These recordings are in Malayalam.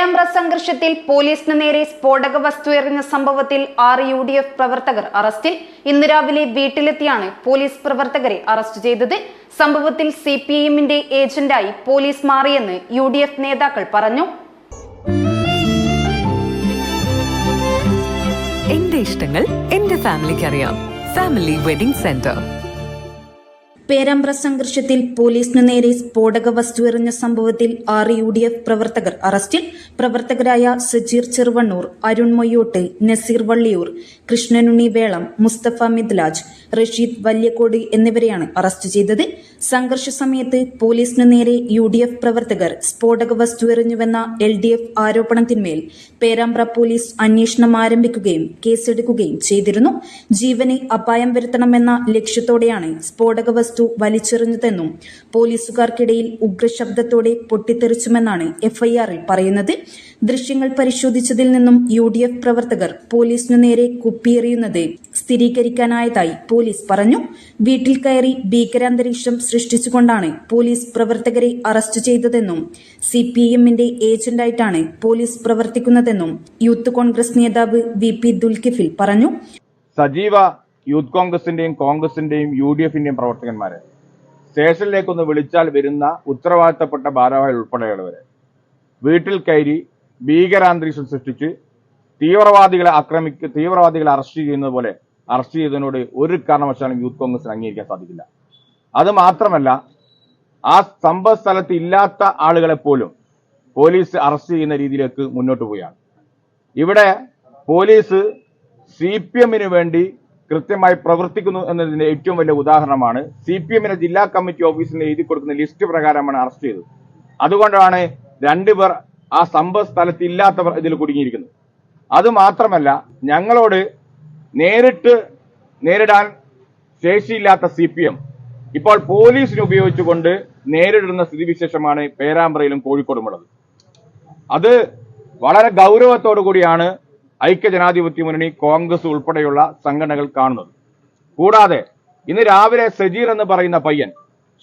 പേരാമ്പ്ര സംഘർഷത്തിൽ പോലീസിന് നേരെ സ്ഫോടക വസ്തു എറിഞ്ഞ സംഭവത്തിൽ ആറ് യു ഡി എഫ് പ്രവർത്തകർ അറസ്റ്റിൽ. ഇന്ന് രാവിലെ വീട്ടിലെത്തിയാണ് പോലീസ് പ്രവർത്തകരെ അറസ്റ്റ് ചെയ്തത്. സംഭവത്തിൽ സി പി എമ്മിന്റെ ഏജന്റായി പോലീസ് മാറിയെന്ന് യു ഡി എഫ് നേതാക്കൾ പറഞ്ഞു. എന്റെ ഇഷ്ടങ്ങൾ എന്റെ ഫാമിലിക്ക് അറിയാം ഫാമിലി വെഡിംഗ് സെന്റർ. പേരാമ്പ്ര സംഘർഷത്തിൽ പോലീസിനു നേരെ സ്ഫോടക വസ്തു എറിഞ്ഞ സംഭവത്തിൽ ആറ് യു ഡി എഫ് പ്രവർത്തകർ അറസ്റ്റിൽ. പ്രവർത്തകരായ സജീർ ചെറുവണ്ണൂർ അരുൺ മൊയ്യോട്ട് നസീർ വള്ളിയൂർ കൃഷ്ണനുണ്ണി വേളം മുസ്തഫ മിദ്ലാജ് റഷീദ് വല്യക്കോട് എന്നിവരെയാണ് അറസ്റ്റ് ചെയ്തത്. സംഘർഷ സമയത്ത് പോലീസിനു നേരെ യു ഡി എഫ് പ്രവർത്തകർ സ്ഫോടക വസ്തു എറിഞ്ഞുവെന്ന എൽ ഡി എഫ് ആരോപണത്തിന്മേൽ പേരാമ്പ്ര പോലീസ് അന്വേഷണം ആരംഭിക്കുകയും കേസെടുക്കുകയും ചെയ്തിരുന്നു. ജീവനെ അപായം വരുത്തണമെന്ന ലക്ഷ്യത്തോടെയാണ് സ്ഫോടക വസ്തു വലിച്ചെറിഞ്ഞതെന്നും പോലീസുകാർക്കിടയിൽ ഉഗ്രശബ്ദത്തോടെ പൊട്ടിത്തെറിച്ചുമെന്നാണ് എഫ്ഐആറിൽ പറയുന്നത്. ദൃശ്യങ്ങൾ പരിശോധിച്ചതിൽ നിന്നും യു ഡി എഫ് പ്രവർത്തകർ പോലീസിനു നേരെ കുപ്പിയെറിയുന്നത് സ്ഥിരീകരിക്കാനായതായി പോലീസ് പറഞ്ഞു. വീട്ടിൽ കയറി ഭീകരാന്തരീക്ഷം സൃഷ്ടിച്ചുകൊണ്ടാണ് പോലീസ് പ്രവർത്തകരെ അറസ്റ്റ് ചെയ്തതെന്നും സി പി എമ്മിന്റെ ഏജന്റായിട്ടാണ് പോലീസ് പ്രവർത്തിക്കുന്നതെന്നും യൂത്ത് കോൺഗ്രസ് നേതാവ് വി പി ദുൽകിഫിൽ പറഞ്ഞു. സജീവ യൂത്ത് കോൺഗ്രസിന്റെയും കോൺഗ്രസിന്റെയും യു ഡി എഫിന്റെയും പ്രവർത്തകന്മാരെ. സ്റ്റേഷനിലേക്കൊന്ന് വിളിച്ചാൽ വരുന്ന ഉത്തരവാദിത്തപ്പെട്ട ഭാരവാഹികൾ ഉൾപ്പെടെയുള്ളവരെ. വീട്ടിൽ കയറി ഭീകരാന്തരീക്ഷം സൃഷ്ടിച്ച് തീവ്രവാദികളെ ആക്രമിക്ക തീവ്രവാദികളെ അറസ്റ്റ് ചെയ്യുന്നത് പോലെ അറസ്റ്റ് ചെയ്തതിനോട് ഒരു കാരണവശാലും യൂത്ത് കോൺഗ്രസിന് അംഗീകരിക്കാൻ സാധിക്കില്ല. അത് മാത്രമല്ല ആ സംഭവ സ്ഥലത്ത് ഇല്ലാത്ത ആളുകളെ പോലും പോലീസ് അറസ്റ്റ് ചെയ്യുന്ന രീതിയിലേക്ക് മുന്നോട്ട് പോവുകയാണ്. ഇവിടെ പോലീസ് സി പി എമ്മിന് വേണ്ടി കൃത്യമായി പ്രവർത്തിക്കുന്നു എന്നതിന്റെ ഏറ്റവും വലിയ ഉദാഹരണമാണ് സി പി എമ്മിന്റെ ജില്ലാ കമ്മിറ്റി ഓഫീസിൽ എഴുതി കൊടുക്കുന്ന ലിസ്റ്റ് പ്രകാരമാണ് അറസ്റ്റ് ചെയ്തത്. അതുകൊണ്ടാണ് രണ്ടുപേർ ആ സംഭവ സ്ഥലത്ത് ഇല്ലാത്തവർ ഇതിൽ കുടുങ്ങിയിരിക്കുന്നത്. അത് മാത്രമല്ല ഞങ്ങളോട് നേരിട്ട് നേരിടാൻ ശേഷിയില്ലാത്ത സി പി എം ഇപ്പോൾ പോലീസിനെ ഉപയോഗിച്ചുകൊണ്ട് നേരിടുന്ന സ്ഥിതിവിശേഷമാണ് പേരാമ്പ്രയിലും കോഴിക്കോടുമുള്ളത്. അത് വളരെ ഗൗരവത്തോടു കൂടിയാണ് ഐക്യ ജനാധിപത്യ മുന്നണി കോൺഗ്രസ് ഉൾപ്പെടെയുള്ള സംഘടനകൾ കാണുന്നത്. കൂടാതെ ഇന്ന് രാവിലെ സജീർ എന്ന് പറയുന്ന പയ്യൻ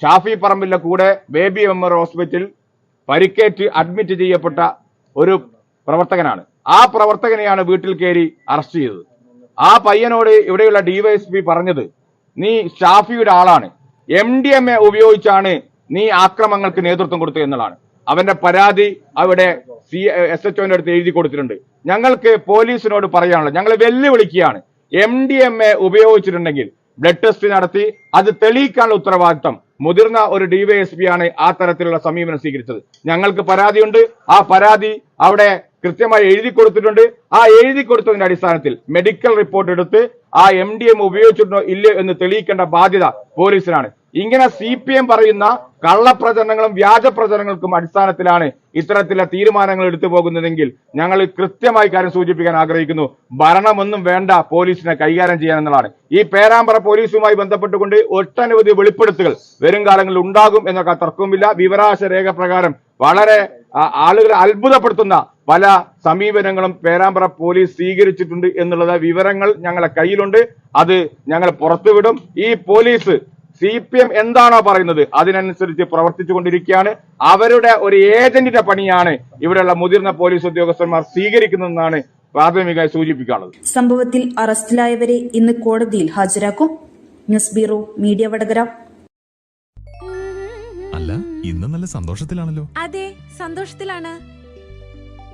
ഷാഫി പറമ്പിലെ കൂടെ ബേബി മെമ്മർ ഹോസ്പിറ്റൽ പരിക്കേറ്റ് അഡ്മിറ്റ് ചെയ്യപ്പെട്ട ഒരു പ്രവർത്തകനാണ്. ആ പ്രവർത്തകനെയാണ് വീട്ടിൽ കയറി അറസ്റ്റ് ചെയ്തത്. ആ പയ്യനോട് ഇവിടെയുള്ള ഡിവൈഎസ്പി പറഞ്ഞത് നീ ഷാഫിയുടെ ആളാണ്. എം ഡി എം എ ഉപയോഗിച്ചാണ് നീ ആക്രമങ്ങൾക്ക് നേതൃത്വം കൊടുത്തത് എന്നുള്ളതാണ്. അവന്റെ പരാതി അവിടെ സി എസ് എച്ച് ഒന്റെ അടുത്ത് എഴുതി കൊടുത്തിട്ടുണ്ട്. ഞങ്ങൾക്ക് പോലീസിനോട് പറയാനുള്ളത് ഞങ്ങൾ വെല്ലുവിളിക്കുകയാണ്. എം ഡി എം എ ഉപയോഗിച്ചിട്ടുണ്ടെങ്കിൽ ബ്ലഡ് ടെസ്റ്റ് നടത്തി അത് തെളിയിക്കാനുള്ള ഉത്തരവാദിത്തം മുതിർന്ന ഒരു ഡിവൈഎസ്പി ആണ് ആ തരത്തിലുള്ള സമീപനം സ്വീകരിച്ചത്. ഞങ്ങൾക്ക് പരാതിയുണ്ട്. ആ പരാതി അവിടെ കൃത്യമായി എഴുതി കൊടുത്തിട്ടുണ്ട്. ആ എഴുതി കൊടുത്തതിന്റെ അടിസ്ഥാനത്തിൽ മെഡിക്കൽ റിപ്പോർട്ട് എടുത്ത് ആ എം ഡി എം ഉപയോഗിച്ചിട്ടുണ്ടോ ഇല്ലയോ എന്ന് തെളിയിക്കേണ്ട ബാധ്യത പോലീസിനാണ്. ഇങ്ങനെ സി പി എം പറയുന്ന കള്ളപ്രചരണങ്ങളും വ്യാജ പ്രചരണങ്ങൾക്കും അടിസ്ഥാനത്തിലാണ് ഇത്തരത്തിലെ തീരുമാനങ്ങൾ എടുത്തു പോകുന്നതെങ്കിൽ ഞങ്ങൾ കൃത്യമായി കാര്യം സൂചിപ്പിക്കാൻ ആഗ്രഹിക്കുന്നു. ഭരണമൊന്നും വേണ്ട പോലീസിനെ കൈകാര്യം ചെയ്യാൻ എന്നുള്ളതാണ്. ഈ പേരാമ്പ്ര പോലീസുമായി ബന്ധപ്പെട്ടുകൊണ്ട് ഒട്ടനവധി വെളിപ്പെടുത്തുകൾ വരും കാലങ്ങളിൽ ഉണ്ടാകും എന്നൊക്കെ തർക്കവുമില്ല. വിവരാശ രേഖ പ്രകാരം വളരെ ആളുകളെ അത്ഭുതപ്പെടുത്തുന്ന പല സമീപനങ്ങളും പേരാമ്പ്ര പോലീസ് സ്വീകരിച്ചിട്ടുണ്ട് എന്നുള്ളത് വിവരങ്ങൾ ഞങ്ങളെ കയ്യിലുണ്ട്. അത് ഞങ്ങൾ പുറത്തുവിടും. ഈ പോലീസ് സി പി എം എന്താണോ പറയുന്നത് അതിനനുസരിച്ച് പ്രവർത്തിച്ചുകൊണ്ടിരിക്കുകയാണ്. അവരുടെ ഒരു ഏജന്റിന്റെ പണിയാണ് ഇവിടെയുള്ള മുതിർന്ന പോലീസ് ഉദ്യോഗസ്ഥന്മാർ സ്വീകരിക്കുന്നതെന്നാണ് പ്രാഥമികമായി സൂചിപ്പിക്കാനുള്ളത്. സംഭവത്തിൽ അറസ്റ്റിലായവരെ ഇന്ന് കോടതിയിൽ ഹാജരാക്കും. News bureau media Vadakara. അല്ല ഇന്ന് നല്ല സന്തോഷത്തിലാണല്ലോ. അതെ സന്തോഷത്തിലാണ്.